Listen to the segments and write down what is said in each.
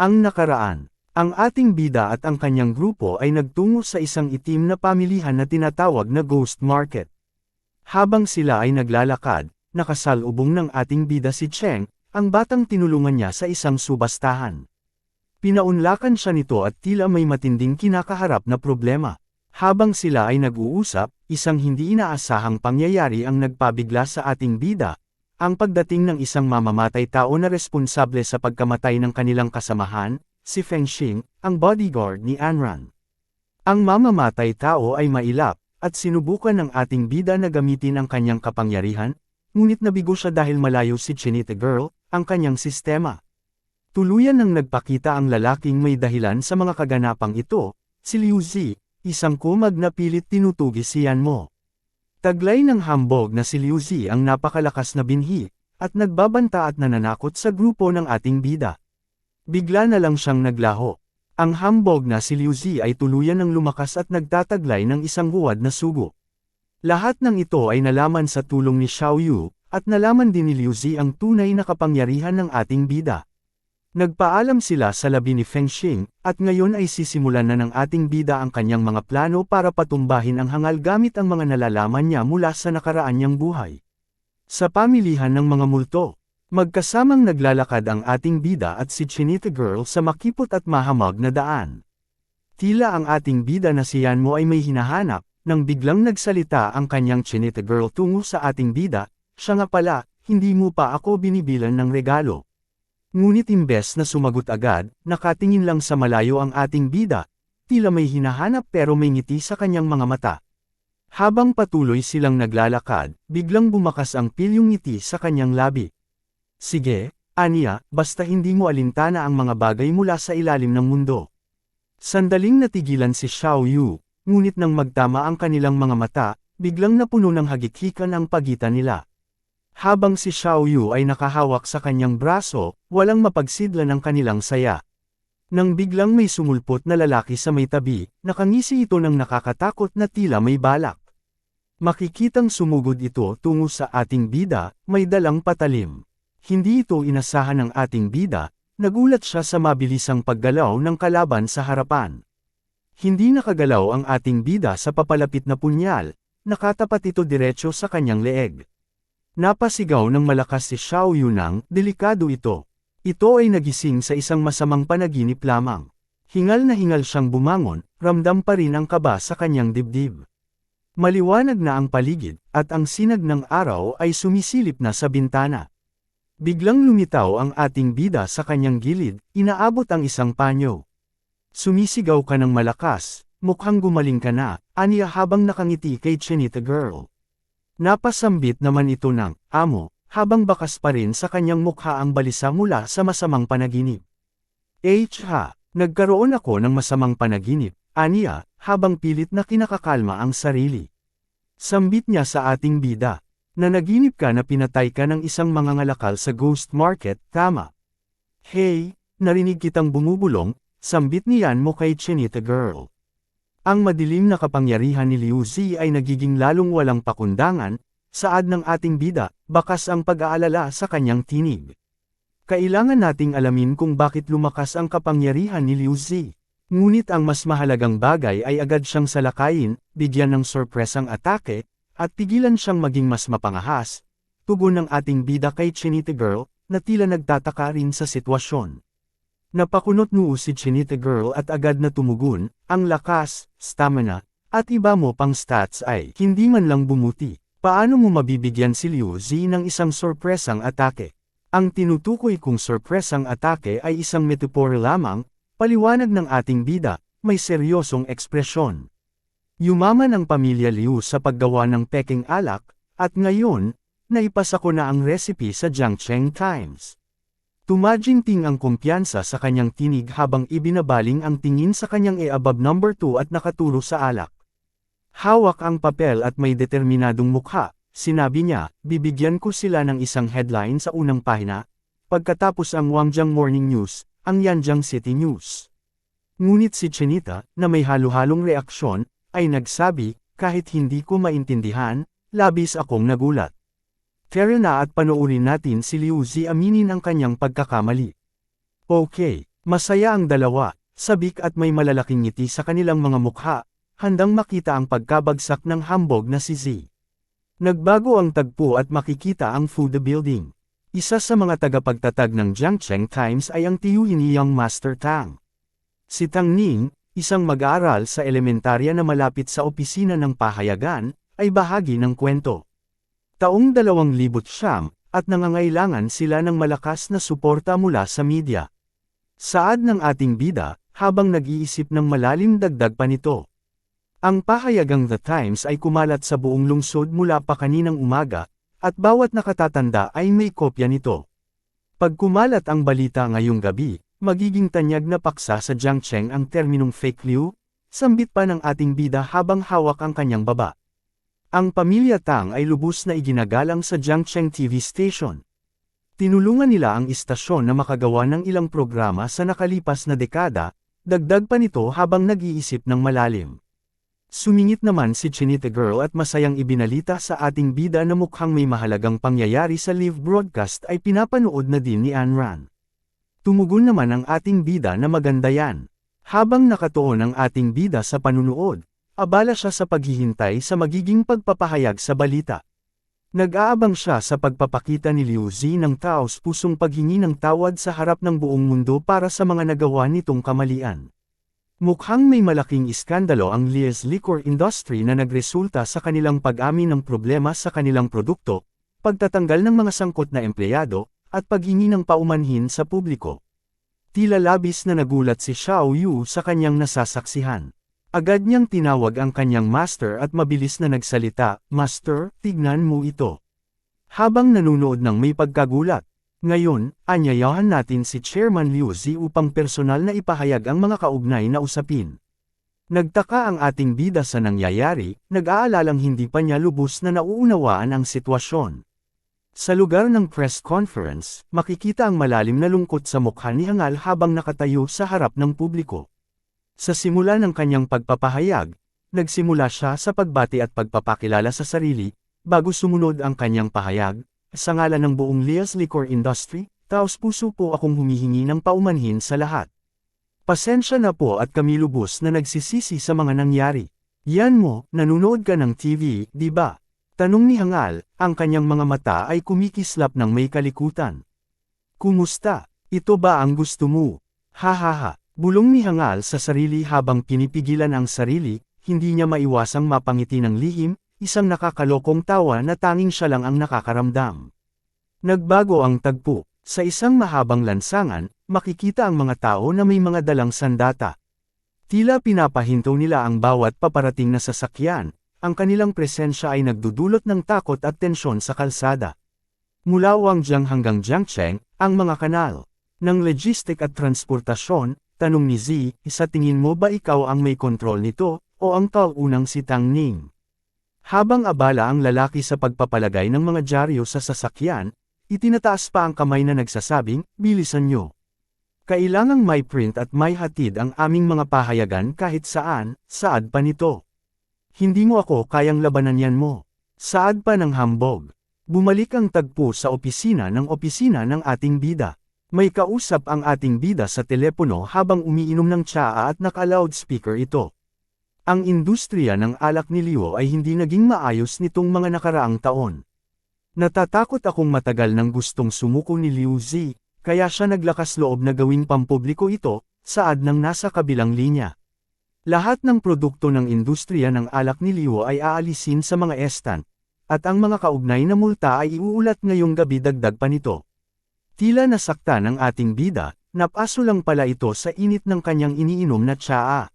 Ang nakaraan. Ang ating bida at ang kanyang grupo ay nagtungo sa isang itim na pamilihan na tinatawag na Ghost Market. Habang sila ay naglalakad, nakasalubong ng ating bida si Cheng, ang batang tinulungan niya sa isang subastahan. Pinaunlakan siya nito at tila may matinding kinakaharap na problema. Habang sila ay nag-uusap, isang hindi inaasahang pangyayari ang nagpabigla sa ating bida, ang pagdating ng isang mamamatay tao na responsable sa pagkamatay ng kanilang kasamahan, si Feng Xing, ang bodyguard ni Anran. Ang mamamatay tao ay mailap, at sinubukan ng ating bida na gamitin ang kanyang kapangyarihan, ngunit nabigo siya dahil malayo si Chinita Girl, ang kanyang sistema. Tuluyan nang nagpakita ang lalaking may dahilan sa mga kaganapang ito, si Liu Zi, isang kumag na pilit tinutugis si Yan Mo. Taglay ng hambog na si Liu Zi ang napakalakas na binhi, at nagbabanta at nananakot sa grupo ng ating bida. Bigla na lang siyang naglaho. Ang hambog na si Liu Zi ay tuluyan ng lumakas at nagtataglay ng isang huwad na sugo. Lahat ng ito ay nalaman sa tulong ni Xiao Yu, at nalaman din ni Liu Zi ang tunay na kapangyarihan ng ating bida. Nagpaalam sila sa labi ni Feng Xing, at ngayon ay sisimulan na ng ating bida ang kanyang mga plano para patumbahin ang hangal gamit ang mga nalalaman niya mula sa nakaraan niyang buhay. Sa pamilihan ng mga multo, magkasamang naglalakad ang ating bida at si Chinita Girl sa makipot at mahamag na daan. Tila ang ating bida na si Yan mo ay may hinahanap, nang biglang nagsalita ang kanyang Chinita Girl tungo sa ating bida, siya nga pala, hindi mo pa ako binibilan ng regalo. Ngunit imbes na sumagot agad, nakatingin lang sa malayo ang ating bida, tila may hinahanap pero may ngiti sa kanyang mga mata. Habang patuloy silang naglalakad, biglang bumakas ang pilyong ngiti sa kanyang labi. Sige, Anya, basta hindi mo alintana ang mga bagay mula sa ilalim ng mundo. Sandaling natigilan si Xiao Yu, ngunit nang magtama ang kanilang mga mata, biglang napuno ng hagikhikan ang pagitan nila. Habang si Xiao Yu ay nakahawak sa kanyang braso, walang mapagsidla ng kanilang saya. Nang biglang may sumulpot na lalaki sa may tabi, nakangisi ito ng nakakatakot na tila may balak. Makikitang sumugod ito tungo sa ating bida, may dalang patalim. Hindi ito inasahan ng ating bida, nagulat siya sa mabilisang paggalaw ng kalaban sa harapan. Hindi nakagalaw ang ating bida sa papalapit na punyal, nakatapat ito diretsyo sa kanyang leeg. Napasigaw ng malakas si Xiao Yunang, delikado ito. Ito ay nagising sa isang masamang panaginip lamang. Hingal na hingal siyang bumangon, ramdam pa rin ang kaba sa kanyang dibdib. Maliwanag na ang paligid, at ang sinag ng araw ay sumisilip na sa bintana. Biglang lumitaw ang ating bida sa kanyang gilid, inaabot ang isang panyo. Sumisigaw ka ng malakas, mukhang gumaling ka na, aniya habang nakangiti kay Chinita Girl. Napasambit naman ito ng, amo, habang bakas pa rin sa kanyang mukha ang balisa mula sa masamang panaginip. H ha, nagkaroon ako ng masamang panaginip, aniya, habang pilit na kinakakalma ang sarili. Sambit niya sa ating bida, na naginip ka na pinatay ka ng isang mangangalakal sa ghost market, tama. Hey, narinig kitang bumubulong, sambit niyan mo kay Chinita Girl. Ang madilim na kapangyarihan ni Liu Zi ay nagiging lalong walang pakundangan, saad ng ating bida, bakas ang pag-aalala sa kanyang tinig. Kailangan nating alamin kung bakit lumakas ang kapangyarihan ni Liu Zi. Ngunit ang mas mahalagang bagay ay agad siyang salakayin, bigyan ng sorpresang atake, at pigilan siyang maging mas mapangahas, tugon ng ating bida kay Chinita Girl, na tila nagtataka rin sa sitwasyon. Napakunot noo si Chinita Girl at agad na tumugon, ang lakas, stamina, at iba mo pang stats ay hindi man lang bumuti. Paano mo mabibigyan si Liu Zi ng isang sorpresang atake? Ang tinutukoy kong sorpresang atake ay isang metaphor lamang, paliwanag ng ating bida, may seryosong ekspresyon. Yumaman ang pamilya Liu sa paggawa ng peking alak, at ngayon, naipasa ko na ang recipe sa Jiangcheng Times. Tumajingting ang kumpiyansa sa kanyang tinig habang ibinabaling ang tingin sa kanyang e-above number 2 at nakaturo sa alak. Hawak ang papel at may determinadong mukha, sinabi niya, bibigyan ko sila ng isang headline sa unang pahina, pagkatapos ang Wangjiang Morning News, ang Yanjiang City News. Ngunit si Chinita, na may halo-halong reaksyon, ay nagsabi, kahit hindi ko maintindihan, labis akong nagulat. Tara na at panoorin natin si Liu Zi aminin ang kanyang pagkakamali. Okay, Masaya ang dalawa, sabik at may malalaking ngiti sa kanilang mga mukha, handang makita ang pagkabagsak ng hambog na si Z. Nagbago ang tagpo at makikita ang food building. Isa sa mga tagapagtatag ng Jiangcheng Times ay ang tiyuhiniyang Master Tang. Si Tang Ning, isang mag-aaral sa elementarya na malapit sa opisina ng pahayagan, ay bahagi ng kwento. Taong 2009, at nangangailangan sila ng malakas na suporta mula sa media. Saad ng ating bida, habang nag-iisip ng malalim dagdag pa nito. Ang pahayagang The Times ay kumalat sa buong lungsod mula pa kaninang umaga, at bawat nakatatanda ay may kopya nito. Pag kumalat ang balita ngayong gabi, magiging tanyag na paksa sa Jiangcheng ang terminong fake news, sambit pa ng ating bida habang hawak ang kanyang baba. Ang pamilya Tang ay lubos na iginagalang sa Jiangcheng TV station. Tinulungan nila ang istasyon na makagawa ng ilang programa sa nakalipas na dekada, dagdag pa nito habang nag-iisip ng malalim. Sumingit naman si Chinita Girl at masayang ibinalita sa ating bida na mukhang may mahalagang pangyayari sa live broadcast ay pinapanood na din ni Ann Ran. Tumugon naman ang ating bida na maganda yan. Habang nakatuon ang ating bida sa panunood, abala siya sa paghihintay sa magiging pagpapahayag sa balita. Nag-aabang siya sa pagpapakita ni Liu Zi ng taos pusong paghingi ng tawad sa harap ng buong mundo para sa mga nagawa nitong kamalian. Mukhang may malaking iskandalo ang Lear's Liquor Industry na nagresulta sa kanilang pag-amin ng problema sa kanilang produkto, pagtatanggal ng mga sangkot na empleyado, at paghingi ng paumanhin sa publiko. Tila labis na nagulat si Xiao Yu sa kanyang nasasaksihan. Agad niyang tinawag ang kanyang master at mabilis na nagsalita, Master, tignan mo ito. Habang nanunood ng may pagkagulat, ngayon, anyayahan natin si Chairman Liu Zi upang personal na ipahayag ang mga kaugnay na usapin. Nagtaka ang ating bida sa nangyayari, nag-aalalang hindi pa niya lubos na nauunawaan ang sitwasyon. Sa lugar ng press conference, makikita ang malalim na lungkot sa mukha ni Hangal habang nakatayo sa harap ng publiko. Sa simula ng kanyang pagpapahayag, nagsimula siya sa pagbati at pagpapakilala sa sarili, bago sumunod ang kanyang pahayag, sa ngalan ng buong Lea's Liquor Industry, taos puso po akong humihingi ng paumanhin sa lahat. Pasensya na po at kami lubos na nagsisisi sa mga nangyari. Yan mo, nanunood ka ng TV, di ba? Tanong ni Hangal, ang kanyang mga mata ay kumikislap ng may kalikutan. Kumusta? Ito ba ang gusto mo? Ha ha ha, bulong ni Hangal sa sarili habang pinipigilan ang sarili, hindi niya maiwasang mapangiti ng lihim, isang nakakalokong tawa na tanging siya lang ang nakakaramdam. Nagbago ang tagpo. Sa isang mahabang lansangan, makikita ang mga tao na may mga dalang sandata. Tila pinapahinto nila ang bawat paparating na sasakyan, ang kanilang presensya ay nagdudulot ng takot at tensyon sa kalsada. Mula Wangjiang hanggang Jiangcheng, ang mga kanal ng logistic at transportasyon, tanong ni Z, sa tingin mo ba ikaw ang may kontrol nito, o ang taunang si Tang Ning? Habang abala ang lalaki sa pagpapalagay ng mga dyaryo sa sasakyan, itinataas pa ang kamay na nagsasabing, bilisan nyo. Kailangang may print at may hatid ang aming mga pahayagan kahit saan, saad pa nito. Hindi mo ako kayang labanan yan mo. Saad pa ng hambog. Bumalik ang tagpo sa opisina ng opisina ng ating bida. May kausap ang ating bida sa telepono habang umiinom ng tsaa at naka-loudspeaker ito. Ang industriya ng alak ni Leo ay hindi naging maayos nitong mga nakaraang taon. Natatakot akong matagal nang gustong sumuko ni Liu Zi, kaya siya naglakas loob na gawing pampubliko ito, saad ng nasa kabilang linya. Lahat ng produkto ng industriya ng alak ni Liu ay aalisin sa mga estan, at ang mga kaugnay na multa ay iuulat ngayong gabi dagdag pa nito. Tila nasaktan ang ating bida, napaso lang pala ito sa init ng kanyang iniinom na tsaa.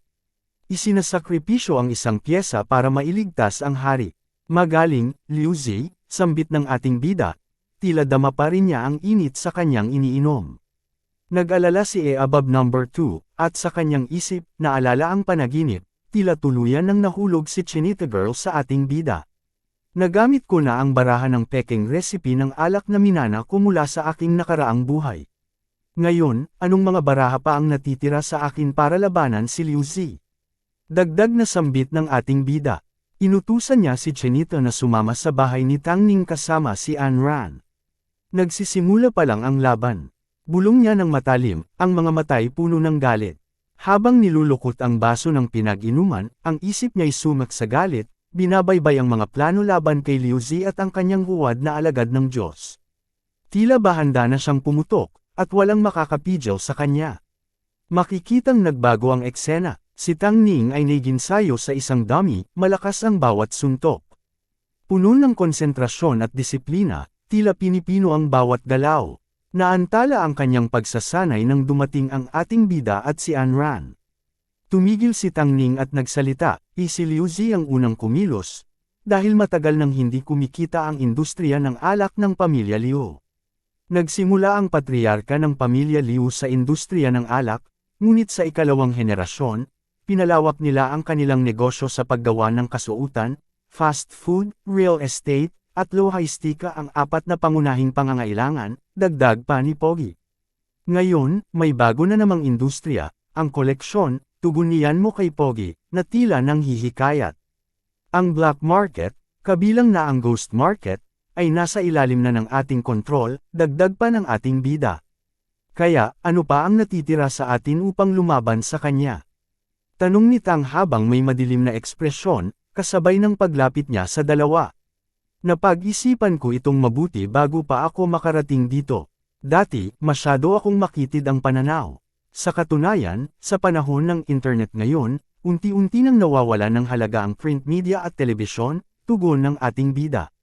Isinasakripisyo ang isang pyesa para mailigtas ang hari. Magaling, Liu Zi, sambit ng ating bida, tila dama pa rin niya ang init sa kanyang iniinom. Nag-alala si E above number 2, at sa kanyang isip, naalala ang panaginip, tila tuluyan nang nahulog si Chinita Girl sa ating bida. Nagamit ko na ang barahan ng peking recipe ng alak na minana ko mula sa aking nakaraang buhay. Ngayon, anong mga baraha pa ang natitira sa akin para labanan si Liu Zi? Dagdag na sambit ng ating bida. Inutusan niya si Chinita na sumama sa bahay ni Tang Ning kasama si An Ran. Nagsisimula pa lang ang laban. Bulong niya ng matalim, ang mga matay puno ng galit. Habang nilulukot ang baso ng pinag-inuman, ang isip niya'y sumak sa galit, binabaybay ang mga plano laban kay Liu Zi at ang kanyang huwad na alagad ng Diyos. Tila ba handa na siyang pumutok, at walang makakapidyaw sa kanya. Makikitang nagbago ang eksena, si Tang Ning ay naginsayo sa isang dummy, malakas ang bawat suntok. Puno ng konsentrasyon at disiplina, tila pinipino ang bawat galaw. Naantala ang kanyang pagsasanay nang dumating ang ating bida at si Anran. Tumigil si Tang Ning at nagsalita, isiliuzi ang unang kumilos, dahil matagal nang hindi kumikita ang industriya ng alak ng pamilya Liu. Nagsimula ang patriarka ng pamilya Liu sa industriya ng alak, ngunit sa ikalawang henerasyon, pinalawak nila ang kanilang negosyo sa paggawa ng kasuutan, fast food, real estate, at lohistika ang apat na pangunahing pangangailangan, dagdag pa ni Pogi. Ngayon, may bago na namang industriya, ang koleksyon, tugunian mo kay Pogi, na tila nang hihikayat. Ang black market, kabilang na ang ghost market, ay nasa ilalim na ng ating kontrol, dagdag pa ng ating bida. Kaya, ano pa ang natitira sa atin upang lumaban sa kanya? Tanong ni Tang habang may madilim na ekspresyon, kasabay ng paglapit niya sa dalawa. Napag-isipan ko itong mabuti bago pa ako makarating dito. Dati, masyado akong makitid ang pananaw. Sa katunayan, sa panahon ng internet ngayon, unti-unti nang nawawala ng halaga ang print media at telebisyon, tugon ng ating bida.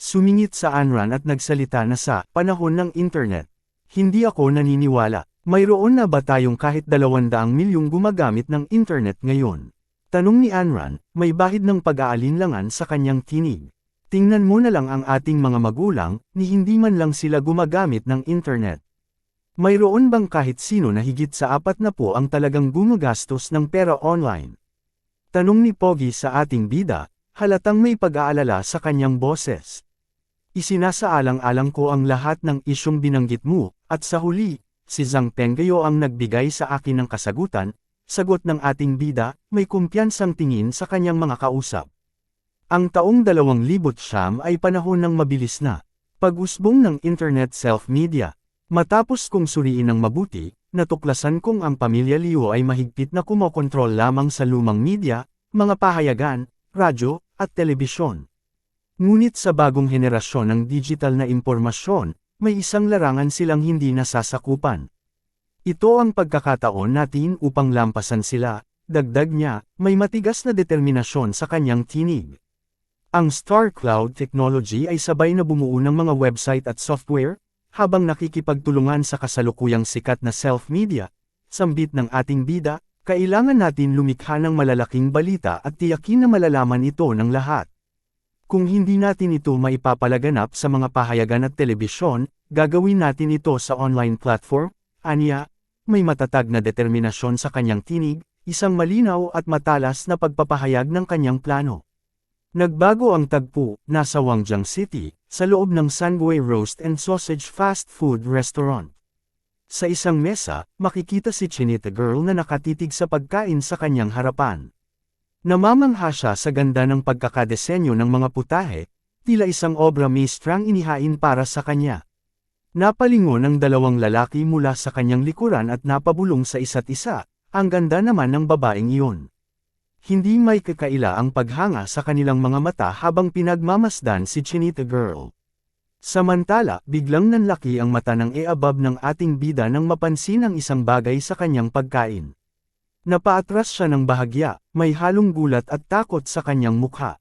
Sumingit sa Anran at nagsalita na sa panahon ng internet. Hindi ako naniniwala. Mayroon na ba tayong kahit dalawandaang milyong gumagamit ng internet ngayon? Tanong ni Anran, may bahid ng pag-aalinlangan sa kanyang tinig. Tingnan mo na lang ang ating mga magulang, ni hindi man lang sila gumagamit ng internet. Mayroon bang kahit sino na higit sa apat na po ang talagang gumagastos ng pera online? Tanong ni Pogi sa ating bida, halatang may pag-aalala sa kanyang boses. Isinasaalang-alang ko ang lahat ng isyong binanggit mo, at sa huli, si Zhang Penggayo ang nagbigay sa akin ng kasagutan, Sagot ng ating bida, may kumpiyansang tingin sa kanyang mga kausap. Ang taong 2000 siyam ay panahon ng mabilis na pag-usbong ng internet self-media. Matapos kong suriin ng mabuti, natuklasan kong ang pamilya Liu ay mahigpit na kumokontrol lamang sa lumang media, mga pahayagan, radyo, at telebisyon. Ngunit sa bagong henerasyon ng digital na impormasyon, may isang larangan silang hindi nasasakupan. Ito ang pagkakataon natin upang lampasan sila, dagdag niya, may matigas na determinasyon sa kanyang tinig. Ang Star Cloud technology ay sabay na bumuo ng mga website at software, habang nakikipagtulungan sa kasalukuyang sikat na self-media, sambit ng ating bida, kailangan natin lumikha ng malalaking balita at tiyakin na malalaman ito ng lahat. Kung hindi natin ito maipapalaganap sa mga pahayagan at telebisyon, gagawin natin ito sa online platform, anya, may matatag na determinasyon sa kanyang tinig, isang malinaw at matalas na pagpapahayag ng kanyang plano. Nagbago ang tagpo, nasa Wangjiang City, sa loob ng Sunway Roast and Sausage Fast Food Restaurant. Sa isang mesa, makikita si Chinita Girl na nakatitig sa pagkain sa kanyang harapan. Namamangha siya sa ganda ng pagkakadesenyo ng mga putahe, tila isang obra maestrang inihain para sa kanya. Napalingon ang dalawang lalaki mula sa kanyang likuran at napabulong sa isa't isa, ang ganda naman ng babaeng iyon. Hindi may kakaila ang paghanga sa kanilang mga mata habang pinagmamasdan si Chinita Girl. Samantala, biglang nanlaki ang mata ng e-above ng ating bida nang mapansin ang isang bagay sa kanyang pagkain. Napaatras siya ng bahagya, may halong gulat at takot sa kanyang mukha.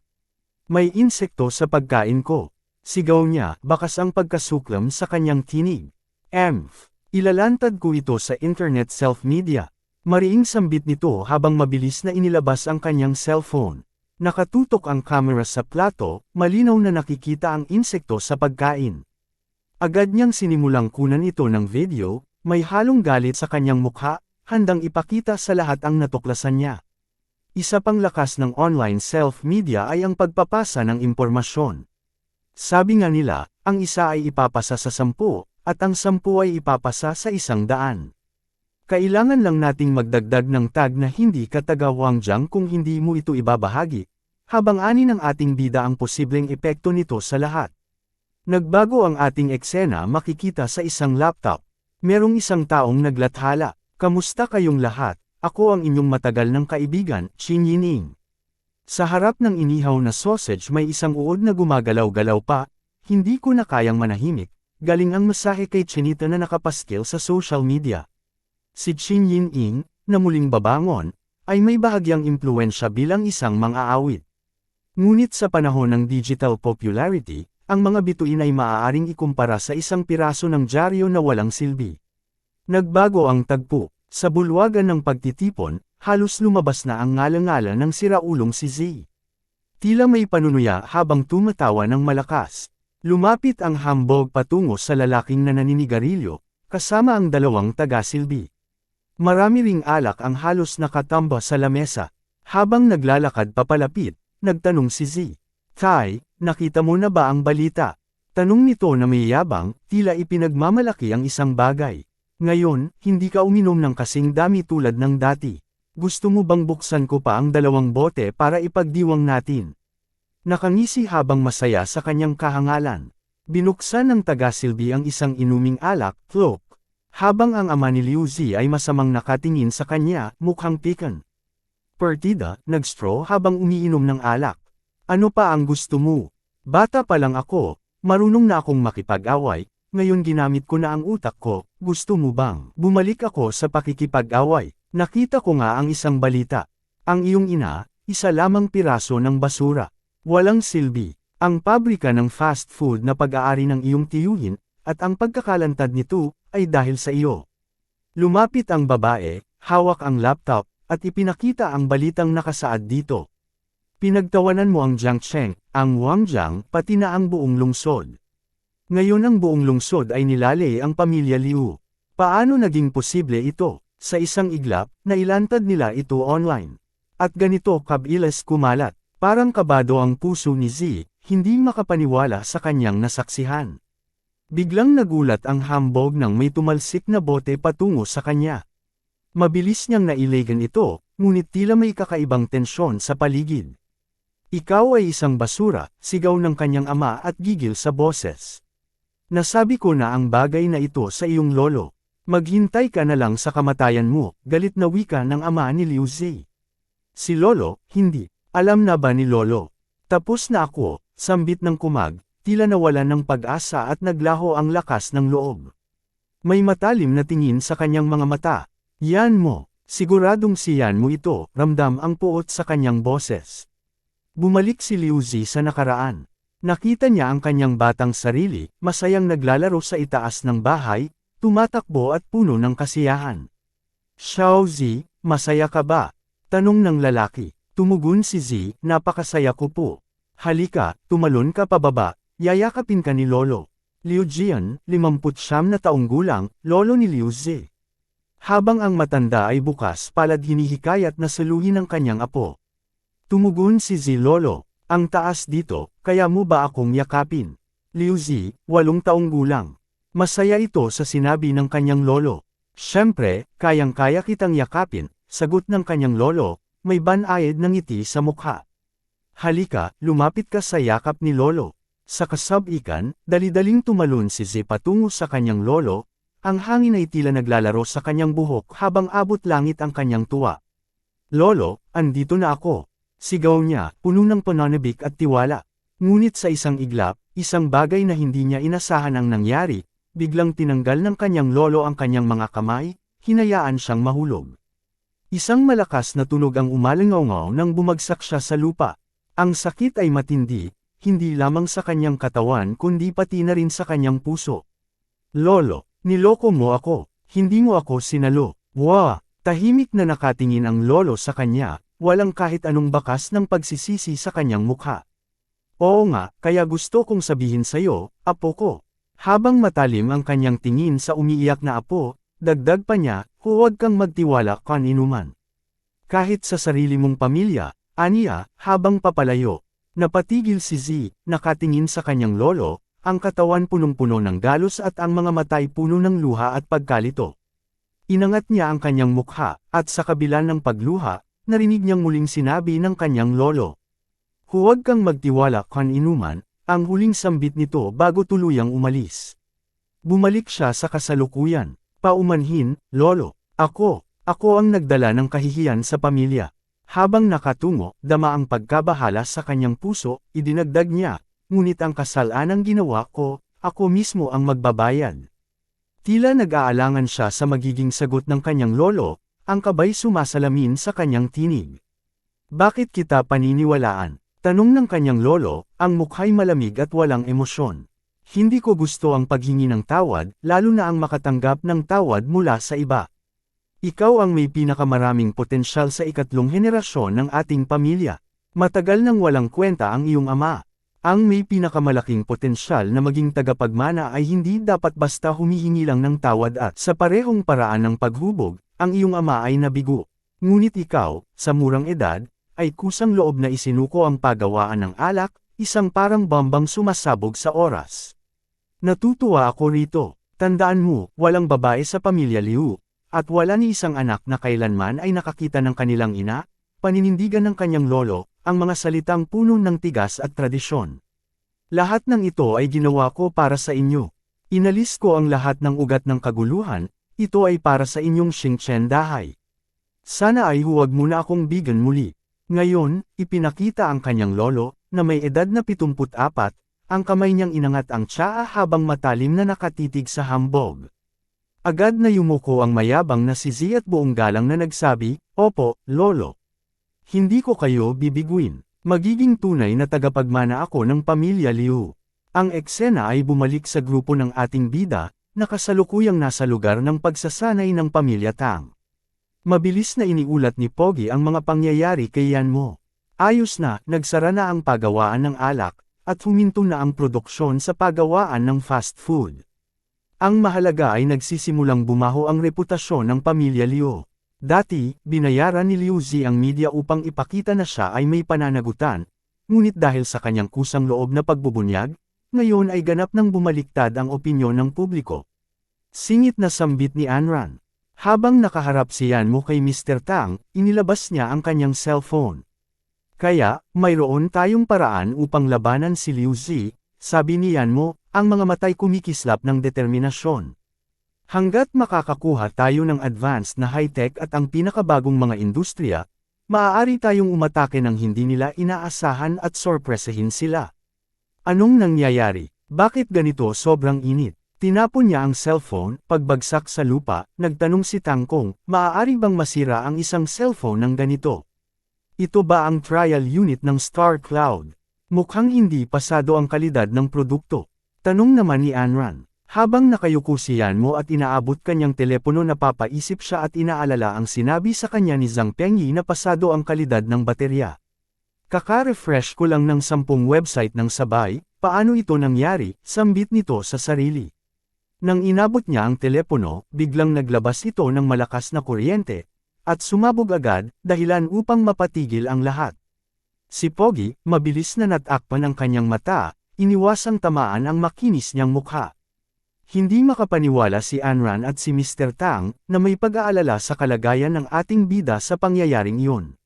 May insekto sa pagkain ko. Sigaw niya, bakas ang pagkasuklam sa kanyang tinig. Emph! Ilalantad ko ito sa internet self-media. Mariing sambit nito habang mabilis na inilabas ang kanyang cellphone. Nakatutok ang camera sa plato, malinaw na nakikita ang insekto sa pagkain. Agad niyang sinimulang kunan ito ng video, may halong galit sa kanyang mukha, handang ipakita sa lahat ang natuklasan niya. Isa pang lakas ng online self-media ay ang pagpapasa ng impormasyon. Sabi nga nila, ang isa ay ipapasa sa sampu, at ang sampu ay ipapasa sa isang daan. Kailangan lang nating magdagdag ng tag na hindi ka taga Wangjiang kung hindi mo ito ibabahagi, habang ani ng ating bida ang posibleng epekto nito sa lahat. Nagbago ang ating eksena makikita sa isang laptop. Merong isang taong naglathala, Kamusta kayong lahat? Ako ang inyong matagal ng kaibigan, Shin Yining. Sa harap ng inihaw na sausage may isang uod na gumagalaw-galaw pa, hindi ko na kayang manahimik, galing ang masahe kay Chinita na nakapaskil sa social media. Si Chin Yin-ing, na muling babangon, ay may bahagyang impluensya bilang isang mang-aawit. Ngunit sa panahon ng digital popularity, ang mga bituin ay maaaring ikumpara sa isang piraso ng dyaryo na walang silbi. Nagbago ang tagpo. Sa bulwagan ng pagtitipon, halos lumabas na ang ngala-ngala ng siraulong si Z. Tila may panunuya habang tumatawa ng malakas. Lumapit ang hambog patungo sa lalaking na naninigarilyo, kasama ang dalawang taga-silbi. Marami ring alak ang halos nakatamba sa lamesa. Habang naglalakad papalapit, nagtanong si Z. Tay, nakita mo na ba ang balita? Tanong nito na may yabang, tila ipinagmamalaki ang isang bagay. Ngayon, hindi ka uminom ng kasing dami tulad ng dati. Gusto mo bang buksan ko pa ang dalawang bote para ipagdiwang natin? Nakangisi habang masaya sa kanyang kahangalan. Binuksan ng taga-silbi ang isang inuming alak, Cloak. Habang ang ama ni Liu Zi ay masamang nakatingin sa kanya, mukhang pikan. Pertida, nagstraw habang umiinom ng alak. Ano pa ang gusto mo? Bata pa lang ako, marunong na akong makipag-away, ngayon ginamit ko na ang utak ko, gusto mo bang? Bumalik ako sa pakikipag-away. Nakita ko nga ang isang balita. Ang iyong ina, isa lamang piraso ng basura. Walang silbi. Ang pabrika ng fast food na pag-aari ng iyong tiyuhin, at ang pagkakalantad nito, ay dahil sa iyo. Lumapit ang babae, hawak ang laptop, at ipinakita ang balitang nakasaad dito. Pinagtawanan mo ang Jiang Cheng, ang Wang Jiang, pati na ang buong lungsod. Ngayon ang buong lungsod ay nilali ang pamilya Liu. Paano naging posible ito? Sa isang iglap, nailantad nila ito online. At ganito kabilas kumalat, parang kabado ang puso ni Z, hindi makapaniwala sa kanyang nasaksihan. Biglang nagulat ang hambog nang may tumalsik na bote patungo sa kanya. Mabilis niyang nailegan ito, ngunit tila may kakaibang tensyon sa paligid. Ikaw ay isang basura, sigaw ng kanyang ama at gigil sa boses. Nasabi ko na ang bagay na ito sa iyong lolo. Maghintay ka na lang sa kamatayan mo, galit na wika ng ama ni Liu Zi. Si Lolo, hindi. Alam na ba ni Lolo? Tapos na ako, sambit ng kumag, tila nawalan ng pag-asa at naglaho ang lakas ng loob. May matalim na tingin sa kanyang mga mata. Yan mo, siguradong siyan mo ito, ramdam ang puot sa kanyang boses. Bumalik si Liu Zi sa nakaraan. Nakita niya ang kanyang batang sarili, masayang naglalaro sa itaas ng bahay, tumatakbo at puno ng kasiyahan. Xiao Zi, masaya ka ba? Tanong ng lalaki. Tumugon si Zi, napakasaya ko po. Halika, tumalon ka pababa, yayakapin ka ni Lolo. Liu Jian, 59 na taong gulang, lolo ni Liu Zi. Habang ang matanda ay bukas palad hinihikayat na saluhin ng kanyang apo. Tumugon si Zi Lolo, ang taas dito, kaya mo ba akong yakapin? Liu Zi, walong taong gulang. Masaya ito sa sinabi ng kanyang lolo. Siyempre, kayang-kaya kitang yakapin, sagot ng kanyang lolo, may banayad ng ngiti sa mukha. Halika, lumapit ka sa yakap ni lolo. Sa kasabikan, dali-daling tumalon si Zi patungo sa kanyang lolo, ang hangin ay tila naglalaro sa kanyang buhok habang abot langit ang kanyang tuwa. Lolo, andito na ako. Sigaw niya, puno ng pananabik at tiwala. Ngunit sa isang iglap, isang bagay na hindi niya inasahan ang nangyari, biglang tinanggal ng kanyang lolo ang kanyang mga kamay, hinayaan siyang mahulog. Isang malakas na tunog ang umalangaw nang bumagsak siya sa lupa. Ang sakit ay matindi, hindi lamang sa kanyang katawan kundi pati na rin sa kanyang puso. Lolo, niloko mo ako, hindi mo ako sinalo. Wow! Tahimik na nakatingin ang lolo sa kanya, Walang kahit anong bakas ng pagsisisi sa kanyang mukha. Oo nga, kaya gusto kong sabihin sa'yo, apo ko. Habang matalim ang kanyang tingin sa umiiyak na apo, dagdag pa niya, huwag kang magtiwala kaninuman. Kahit sa sarili mong pamilya, aniya, habang papalayo, napatigil si Z, nakatingin sa kanyang lolo, ang katawan punong-puno ng galos at ang mga matay puno ng luha at pagkalito. Inangat niya ang kanyang mukha, at sa kabila ng pagluha, narinig niyang muling sinabi ng kanyang lolo. Huwag kang magtiwala kan inuman, ang huling sambit nito bago tuluyang umalis. Bumalik siya sa kasalukuyan. Paumanhin, lolo. Ako, ako ang nagdala ng kahihiyan sa pamilya. Habang nakatungo, dama ang pagkabahala sa kanyang puso, idinagdag niya, ngunit ang kasalanang ginawa ko, ako mismo ang magbabayad. Tila nag-aalangan siya sa magiging sagot ng kanyang lolo, ang kabay sumasalamin sa kanyang tinig. Bakit kita paniniwalaan? Tanong ng kanyang lolo, ang mukha'y malamig at walang emosyon. Hindi ko gusto ang paghingi ng tawad, lalo na ang makatanggap ng tawad mula sa iba. Ikaw ang may pinakamaraming potensyal sa ikatlong henerasyon ng ating pamilya. Matagal nang walang kwenta ang iyong ama. Ang may pinakamalaking potensyal na maging tagapagmana ay hindi dapat basta humihingi lang ng tawad at sa parehong paraan ng paghubog, ang iyong ama ay nabigo. Ngunit ikaw, sa murang edad, ay kusang loob na isinuko ang pagawaan ng alak, isang parang bambang sumasabog sa oras. Natutuwa ako rito. Tandaan mo, walang babae sa pamilya Liu, at wala ni isang anak na kailanman ay nakakita ng kanilang ina, paninindigan ng kanyang lolo, ang mga salitang puno ng tigas at tradisyon. Lahat ng ito ay ginawa ko para sa inyo. Inalis ko ang lahat ng ugat ng kaguluhan, ito ay para sa inyong Xingchen dahay. Sana ay huwag mo na akong bigan muli. Ngayon, ipinakita ang kanyang lolo, na may edad na 74, ang kamay niyang inangat ang tsaa habang matalim na nakatitig sa hambog. Agad na yumuko ang mayabang na si Zi at buong galang na nagsabi, Opo, lolo. Hindi ko kayo bibiguin. Magiging tunay na tagapagmana ako ng pamilya Liu. Ang eksena ay bumalik sa grupo ng ating bida, na kasalukuyang nasa lugar ng pagsasanay ng pamilya Tang. Mabilis na iniulat ni Pogi ang mga pangyayari kay Yan Mo. Ayos na, nagsara na ang pagawaan ng alak, at huminto na ang produksyon sa pagawaan ng fast food. Ang mahalaga ay nagsisimulang bumaho ang reputasyon ng pamilya Liu. Dati, binayaran ni Liu Zi ang media upang ipakita na siya ay may pananagutan, ngunit dahil sa kanyang kusang loob na pagbubunyag, ngayon ay ganap nang bumaliktad ang opinyon ng publiko. Singit na sambit ni Anran. Habang nakaharap si Yan mo kay Mr. Tang, inilabas niya ang kanyang cellphone. Kaya, mayroon tayong paraan upang labanan si Liu Zi, sabi ni Yan mo, ang mga matay kumikislap ng determinasyon. Hanggat makakakuha tayo ng advanced na high-tech at ang pinakabagong mga industriya, maaari tayong umatake ng hindi nila inaasahan at sorpresahin sila. Anong nangyayari? Bakit ganito sobrang init? Tinapon niya ang cellphone, pagbagsak sa lupa, nagtanong si Tangkong, maaari bang masira ang isang cellphone ng ganito? Ito ba ang trial unit ng Star Cloud? Mukhang hindi pasado ang kalidad ng produkto. Tanong naman ni Anran. Habang nakayuko si Yan mo at inaabot kanyang telepono napapaisip siya at inaalala ang sinabi sa kanya ni Zhang Pengyi na pasado ang kalidad ng baterya. Kaka-refresh ko lang ng sampung website ng sabay, paano ito nangyari, sambit nito sa sarili. Nang inabot niya ang telepono, biglang naglabas ito ng malakas na kuryente, at sumabog agad, dahilan upang mapatigil ang lahat. Si Pogi, mabilis na natakpan ang kanyang mata, iniwasang tamaan ang makinis niyang mukha. Hindi makapaniwala si Anran at si Mr. Tang na may pag-aalala sa kalagayan ng ating bida sa pangyayaring iyon.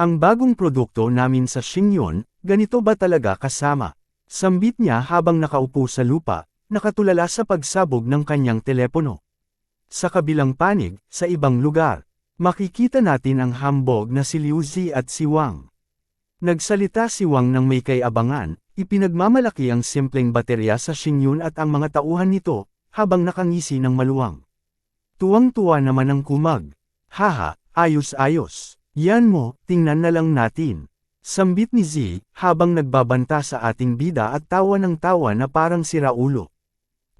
Ang bagong produkto namin sa Xingyon, ganito ba talaga kasama? Sambit niya habang nakaupo sa lupa, nakatulala sa pagsabog ng kanyang telepono. Sa kabilang panig, sa ibang lugar, makikita natin ang hambog na si Liu Zi at si Wang. Nagsalita si Wang ng may kayabangan, Ipinagmamalaki ang simpleng baterya sa Xingyun at ang mga tauhan nito, habang nakangisi ng maluwang. Tuwang-tuwa naman ang kumag. Haha, ayos-ayos. Yan mo, tingnan na lang natin. Sambit ni Z, habang nagbabanta sa ating bida at tawa ng tawa na parang siraulo.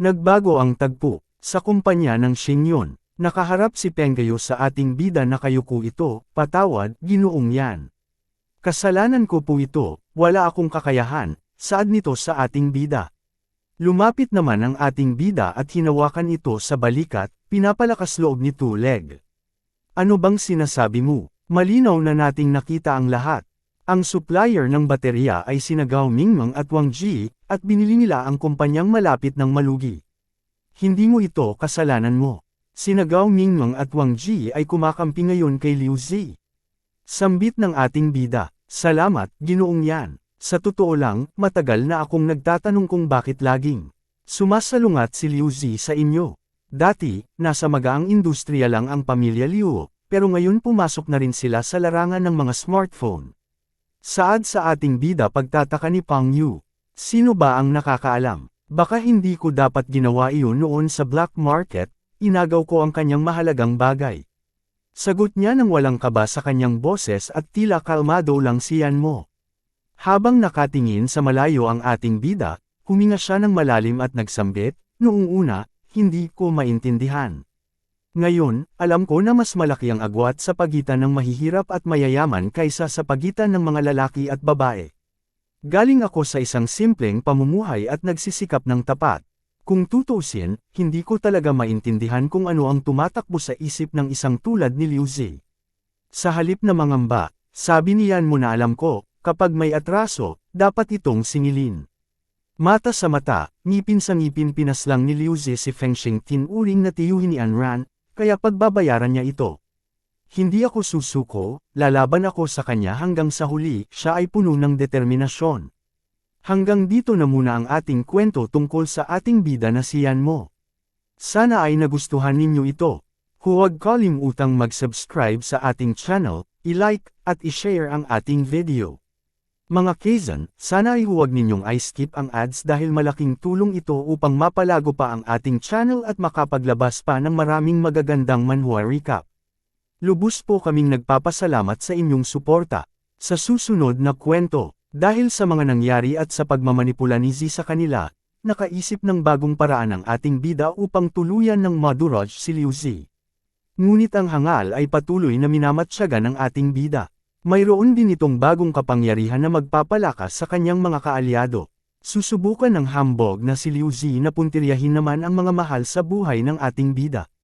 Nagbago ang tagpo, sa kumpanya ng Xingyun. Nakaharap si Penggayo sa ating bida na kayuko ito, patawad, ginoong yan. Kasalanan ko po ito, wala akong kakayahan, Saad nito sa ating bida. Lumapit naman ang ating bida at hinawakan ito sa balikat, pinapalakas loob ni Tuleg. Ano bang sinasabi mo? Malinaw na nating nakita ang lahat. Ang supplier ng baterya ay sina Gao Mingmang at Wang Ji, at binili nila ang kumpanyang malapit ng malugi. Hindi mo ito kasalanan mo. Sina Gao Mingmang at Wang Ji ay kumakampi ngayon kay Liu Zi. Sambit ng ating bida, salamat, ginoong yan. Sa totoo lang, matagal na akong nagtatanong kung bakit laging sumasalungat si Liu Zi sa inyo. Dati, nasa magaang industriya lang ang pamilya Liu, pero ngayon pumasok na rin sila sa larangan ng mga smartphone. Saad sa ating bida pagtataka ni Pang Yu. Sino ba ang nakakaalam? Baka hindi ko dapat ginawa iyon noon sa black market, inagaw ko ang kanyang mahalagang bagay. Sagot niya ng walang kaba sa kanyang boses at tila kalmado lang siyan mo. Habang nakatingin sa malayo ang ating bida, huminga siya ng malalim at nagsambit, noong una, hindi ko maintindihan. Ngayon, alam ko na mas malaki ang agwat sa pagitan ng mahihirap at mayayaman kaysa sa pagitan ng mga lalaki at babae. Galing ako sa isang simpleng pamumuhay at nagsisikap ng tapat. Kung tutusin, hindi ko talaga maintindihan kung ano ang tumatakbo sa isip ng isang tulad ni Liu Zi. Sa halip na mangamba, sabi niyan mo na alam ko, kapag may atraso, dapat itong singilin. Mata sa mata, ngipin sa ngipin pinaslang ni Liu Zi si Feng Shengtin uring na tiyuhin ni Anran, kaya pagbabayaran niya ito. Hindi ako susuko, lalaban ako sa kanya hanggang sa huli, siya ay puno ng determinasyon. Hanggang dito na muna ang ating kwento tungkol sa ating bida na siyan mo. Sana ay nagustuhan ninyo ito. Huwag kalimutang mag-subscribe sa ating channel, i-like, at i-share ang ating video. Mga Kazan, sana ay huwag ninyong i-skip ang ads dahil malaking tulong ito upang mapalago pa ang ating channel at makapaglabas pa ng maraming magagandang manhwa recap. Lubos po kaming nagpapasalamat sa inyong suporta. Sa susunod na kwento, dahil sa mga nangyari at sa pagmamanipula ni Z sa kanila, nakaisip ng bagong paraan ang ating bida upang tuluyan ng maduraj si Liu Z. Ngunit ang hangal ay patuloy na minamatsyagan ng ating bida. Mayroon din itong bagong kapangyarihan na magpapalakas sa kanyang mga kaalyado. Susubukan ng hambog na si Liu Zi na puntiryahin naman ang mga mahal sa buhay ng ating bida.